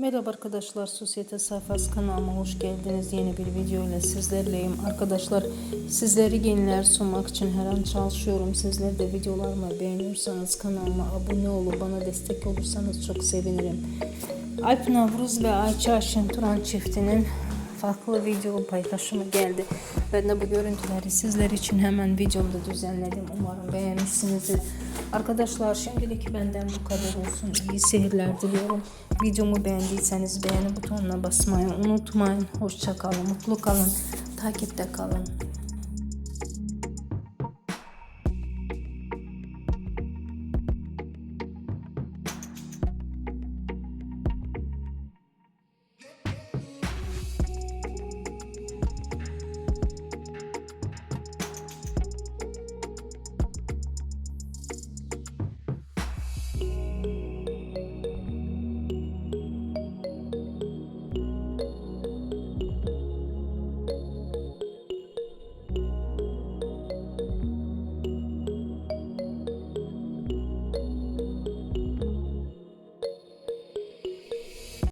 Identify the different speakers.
Speaker 1: Merhaba arkadaşlar, Sosyete Sayfası kanalıma hoş geldiniz. Yeni bir video ile sizlerleyim. Arkadaşlar sizleri yeniler sunmak için her an çalışıyorum. Sizler de videolarımı beğeniyorsanız kanalıma abone olup bana destek olursanız çok sevinirim. Alp Navruz ve Ayça Aşen Turan çiftinin farklı video paylaşımı geldi. Ben de bu görüntüleri sizler için hemen videomda düzenledim. Umarım beğenmişsinizdir. Arkadaşlar şimdilik benden bu kadar olsun. İyi seyirler diliyorum. Videomu beğendiyseniz beğeni butonuna basmayı unutmayın. Hoşça kalın, mutlu kalın, takipte kalın.